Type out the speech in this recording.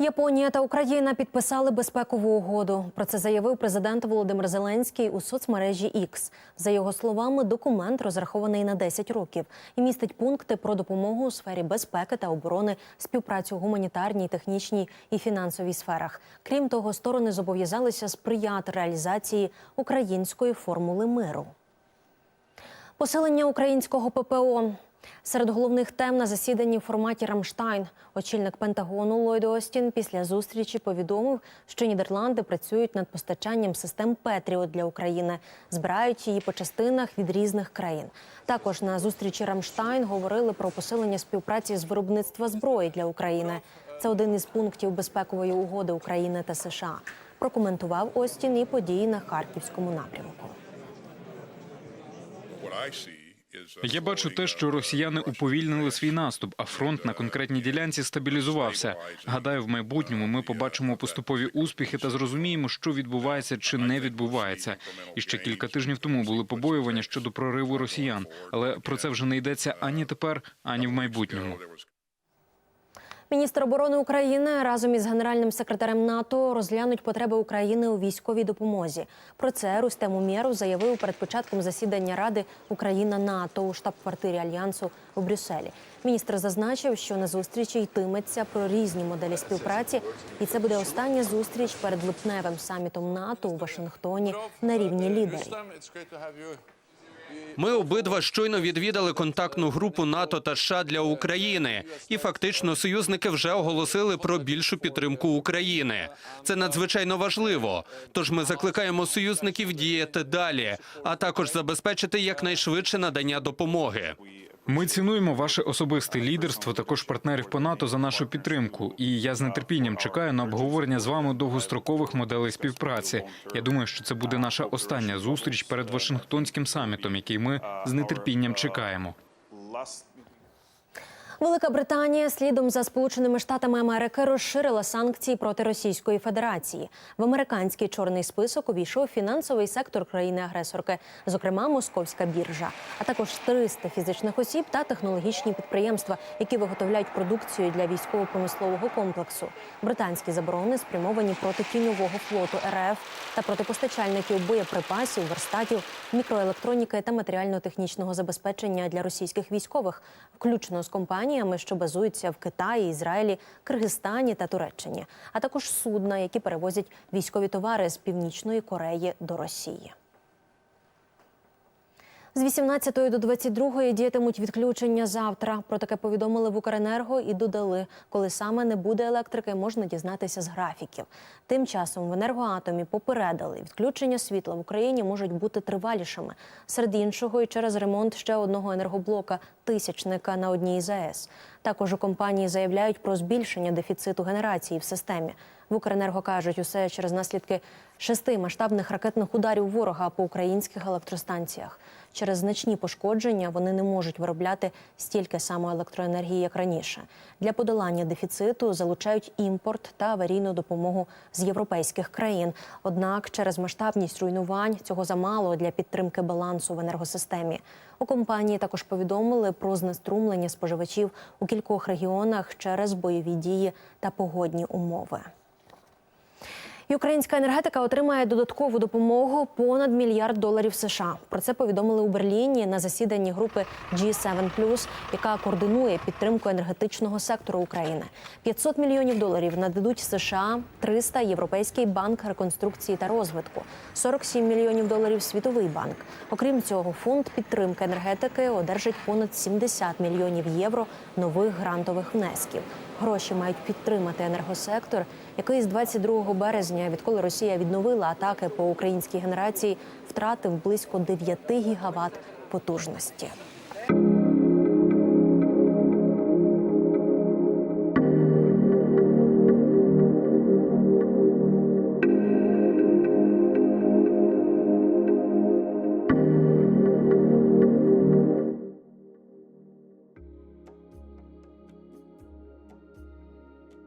Японія та Україна підписали безпекову угоду. Про це заявив президент Володимир Зеленський у соцмережі X. За його словами, документ розрахований на 10 років і містить пункти про допомогу у сфері безпеки та оборони, співпрацю у гуманітарній, технічній і фінансовій сферах. Крім того, сторони зобов'язалися сприяти реалізації української формули миру. Посилення українського ППО. Серед головних тем на засіданні в форматі Рамштайн очільник Пентагону Ллойд Остін після зустрічі повідомив, що Нідерланди працюють над постачанням систем Петріот для України, збирають її по частинах від різних країн. Також на зустрічі Рамштайн говорили про посилення співпраці з виробництва зброї для України. Це один із пунктів безпекової угоди України та США. Прокоментував Остін і події на харківському напрямку. Я бачу те, що росіяни уповільнили свій наступ, а фронт на конкретній ділянці стабілізувався. Гадаю, в майбутньому ми побачимо поступові успіхи та зрозуміємо, що відбувається чи не відбувається. І ще кілька тижнів тому були побоювання щодо прориву росіян, але про це вже не йдеться ані тепер, ані в майбутньому. Міністр оборони України разом із генеральним секретарем НАТО розглянуть потреби України у військовій допомозі. Про це Рустем Умєров заявив перед початком засідання Ради Україна НАТО у штаб-квартирі альянсу у Брюсселі. Міністр зазначив, що на зустрічі йтиметься про різні моделі співпраці, і це буде остання зустріч перед липневим самітом НАТО у Вашингтоні на рівні лідерів. Ми обидва щойно відвідали контактну групу НАТО та США для України, і фактично союзники вже оголосили про більшу підтримку України. Це надзвичайно важливо. Тож ми закликаємо союзників діяти далі, а також забезпечити якнайшвидше надання допомоги. Ми цінуємо ваше особисте лідерство, також партнерів по НАТО за нашу підтримку. І я з нетерпінням чекаю на обговорення з вами довгострокових моделей співпраці. Я думаю, що це буде наша остання зустріч перед Вашингтонським самітом, який ми з нетерпінням чекаємо. Велика Британія слідом за Сполученими Штатами Америки розширила санкції проти Російської Федерації. В американський чорний список увійшов фінансовий сектор країни-агресорки, зокрема московська біржа, а також 300 фізичних осіб та технологічні підприємства, які виготовляють продукцію для військово-промислового комплексу. Британські заборони спрямовані проти тіньового флоту РФ та проти постачальників боєприпасів, верстатів, мікроелектроніки та матеріально-технічного забезпечення для російських військових, включно з компаніями, що базуються в Китаї, Ізраїлі, Киргизстані та Туреччині, а також судна, які перевозять військові товари з північної Кореї до Росії. З 18 до 22 діятимуть відключення завтра. Про таке повідомили в Укренерго і додали, коли саме не буде електрики, можна дізнатися з графіків. Тим часом в енергоатомі попередили, відключення світла в Україні можуть бути тривалішими. Серед іншого, і через ремонт ще одного енергоблока тисячника на одній із АЕС. Також у компанії заявляють про збільшення дефіциту генерації в системі. В Укренерго кажуть, усе через наслідки шести масштабних ракетних ударів ворога по українських електростанціях. Через значні пошкодження вони не можуть виробляти стільки самоелектроенергії, як раніше. Для подолання дефіциту залучають імпорт та аварійну допомогу з європейських країн. Однак через масштабність руйнувань цього замало для підтримки балансу в енергосистемі. У компанії також повідомили про знеструмлення споживачів у кількох регіонах через бойові дії та погодні умови. І Українська енергетика отримає додаткову допомогу понад мільярд доларів США. Про це повідомили у Берліні на засіданні групи G7+, яка координує підтримку енергетичного сектору України. 500 мільйонів доларів нададуть США, 300 – Європейський банк реконструкції та розвитку, 47 мільйонів доларів Світовий банк. Окрім цього, фонд підтримки енергетики одержить понад 70 мільйонів євро нових грантових внесків. Гроші мають підтримати енергосектор, який з 22 березня, відколи Росія відновила атаки по українській генерації, втратив близько 9 гігават потужності.